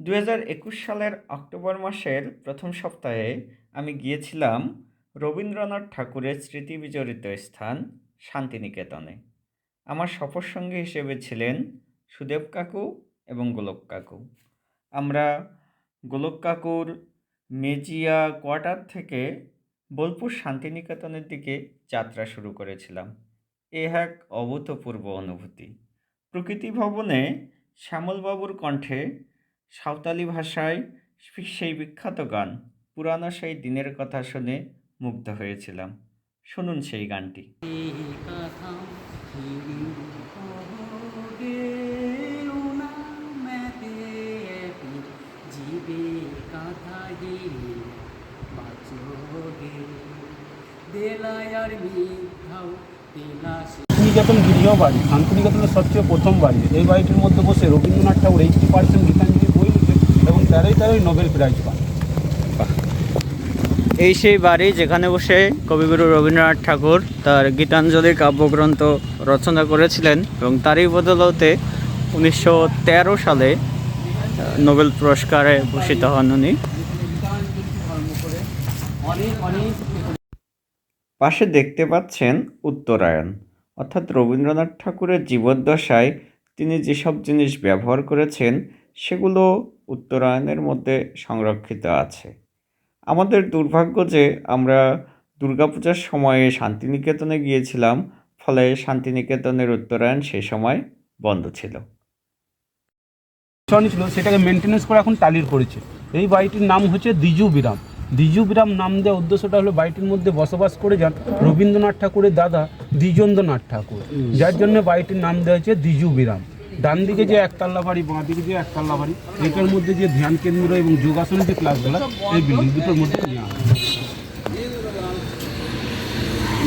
দু হাজার একুশ সালের অক্টোবর মাসের প্রথম সপ্তাহে আমি গিয়েছিলাম রবীন্দ্রনাথ ঠাকুরের স্মৃতি বিজড়িত স্থান শান্তিনিকেতনে। আমার সফরসঙ্গী হিসেবে ছিলেন সুদেব কাকু এবং গোলক কাকু। আমরা গোলক কাকুর মেজিয়া কোয়ার্টার থেকে বোলপুর শান্তিনিকেতনের দিকে যাত্রা শুরু করেছিলাম। এ এক অভূতপূর্ব অনুভূতি। প্রকৃতি ভবনে শ্যামলবাবুর কণ্ঠে সাঁওতালি ভাষায় সেই বিখ্যাত গান। পুরানো সেই দিনের কথা শুনে মুগ্ধ হয়েছিলাম। শুনুন সেই গানটি। দেলায়ার মিথাও তেলাসি শান্তিনিকেতন গৃহ বাড়ি শান্তিনিকেতনের সবচেয়ে প্রথম বাড়ি। এই বাড়িটির মধ্যে বসে রবীন্দ্রনাথ ঠাকুর এইটটি পার্সেন্ট গীতাঞ্জলি বই লিখেন এবং তেরোই তেরোই নোবেল প্রাইজ পান। এই সেই বাড়ি যেখানে বসে কবিগুরু রবীন্দ্রনাথ ঠাকুর তার গীতাঞ্জলি কাব্যগ্রন্থ রচনা করেছিলেন এবং তারই বদলতে উনিশশো তেরো সালে নোবেল পুরস্কারে ভূষিত হন উনি। পাশে দেখতে পাচ্ছেন উত্তরায়ণ। অর্থাৎ রবীন্দ্রনাথ ঠাকুরের জীবদ্দশায় তিনি যেসব জিনিস ব্যবহার করেছেন, সেগুলো উত্তরায়ণের মধ্যে সংরক্ষিত আছে। আমাদের দুর্ভাগ্য যে আমরা দুর্গাপূজার সময়ে শান্তিনিকেতনে গিয়েছিলাম, ফলে শান্তিনিকেতনের উত্তরায়ণ সে সময় বন্ধ ছিল। ছিল, সেটাকে মেনটেনেন্স করে এখন টালির করেছে এই বাড়িটির নাম হচ্ছে দ্বিজু বিরাম। দ্বিজু বিরাম নাম দেওয়ার উদ্দেশ্যটা হলো বাড়িটির মধ্যে বসবাস করে যান রবীন্দ্রনাথ ঠাকুরের দাদা দ্বিজেন্দ্রনাথ ঠাকুর। যার জন্য বাড়িটির নাম দেওয়া হয়েছে দ্বিজু বিরাম ডান দিকে যে একতাল্লা বাড়ি বাঁ দিকে যে একতলা বাড়ি এটার মধ্যে যে ধ্যান কেন্দ্র এবং যোগাসনের যে ক্লাসগুলো এই বিল্ডিং দুটোর মধ্যে নেওয়া হয়।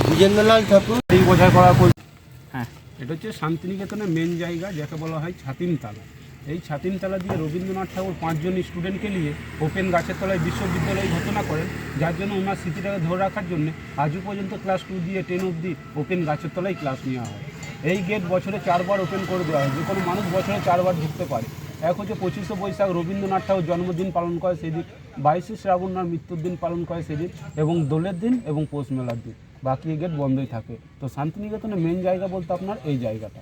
দ্বিজেন্দ্রলাল ঠাকুর। এই বোঝাই করা করে হ্যাঁ এটা হচ্ছে শান্তিনিকেতনের মেন জায়গা যাকে বলা হয় ছাতিমতলা এই ছাতিমতলা দিয়ে রবীন্দ্রনাথ ঠাকুর পাঁচজন স্টুডেন্টকে নিয়ে ওপেন গাছের তলায় বিশ্ববিদ্যালয়ে ঘোষণা করেন যার জন্য ওনার স্মৃতিটাকে ধরে রাখার জন্য আজও পর্যন্ত ক্লাস টু দিয়ে টেন অবধি ওপেন গাছের তলায় ক্লাস নেওয়া হয়। এই গেট বছরে চারবার ওপেন করে দেওয়া হয়, যে কোনো মানুষ বছরে চারবার ঢুকতে পারে। এক হচ্ছে পঁচিশে বৈশাখ রবীন্দ্রনাথ ঠাকুর জন্মদিন পালন করে সেদিন, বাইশে শ্রাবণ ওনার মৃত্যুর দিন পালন করে সেদিন, এবং দোলের দিন এবং পৌষ মেলার দিন। বাকি গেট বন্ধই থাকে। তো শান্তিনিকেতনের মেন জায়গা বলতে আপনার এই জায়গাটা।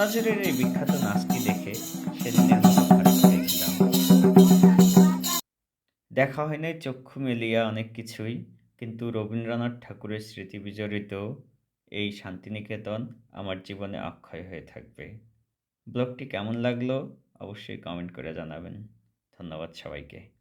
সোনাঝুরির এই বিখ্যাত নাচটি দেখে খারাপ দেখা হয় নাই, চক্ষু মেলিয়া অনেক কিছুই, কিন্তু রবীন্দ্রনাথ ঠাকুরের স্মৃতি বিজড়িত এই শান্তিনিকেতন আমার জীবনে অক্ষয় হয়ে থাকবে। ব্লগটি কেমন লাগল অবশ্যই কমেন্ট করে জানাবেন। ধন্যবাদ সবাইকে।